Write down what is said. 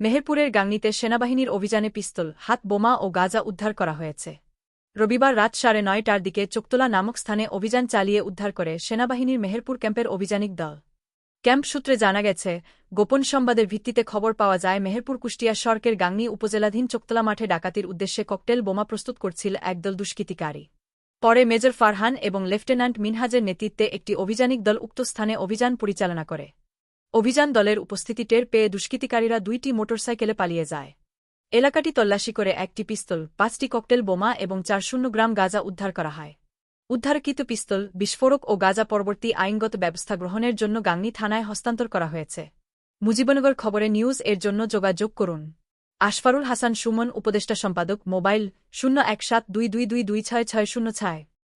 মেহেরপুরের গাংনীতে সেনাবাহিনীর অভিযানে পিস্তল, হাত বোমা ও গাজা উদ্ধার করা হয়েছে। রবিবার রাত সাড়ে নয়টার দিকে চোক্তলা নামক স্থানে অভিযান চালিয়ে উদ্ধার করে সেনাবাহিনীর মেহেরপুর ক্যাম্পের অভিযানিক দল। ক্যাম্প সূত্রে জানা গেছে, গোপন সংবাদের ভিত্তিতে খবর পাওয়া যায়, মেহেরপুর কুষ্টিয়া সড়কের গাংনী উপজেলাধীন চোক্তলা মাঠে ডাকাতির উদ্দেশ্যে ককটেল বোমা প্রস্তুত করছিল একদল দুষ্কৃতিকারী। পরে মেজর ফারহান এবং লেফটেন্যান্ট মিনহাজের নেতৃত্বে একটি অভিযানিক দল উক্ত স্থানে অভিযান পরিচালনা করে। অভিযান দলের উপস্থিতি টের পেয়ে দুষ্কৃতিকারীরা দুইটি মোটরসাইকেলে পালিয়ে যায়। এলাকাটি তল্লাশি করে একটি পিস্তল, পাঁচটি ককটেল বোমা এবং চার শূন্য গ্রাম গাঁজা উদ্ধার করা হয়। উদ্ধারকৃত পিস্তল, বিস্ফোরক ও গাঁজা পরবর্তী আইনগত ব্যবস্থা গ্রহণের জন্য গাংনী থানায় হস্তান্তর করা হয়েছে। মুজিবনগর খবরে নিউজ এর জন্য যোগাযোগ করুন। আশফারুল হাসান সুমন, উপদেষ্টা সম্পাদক, মোবাইল শূন্য এক সাত দুই দুই দুই দুই ছয় ছয় শূন্য ছয়।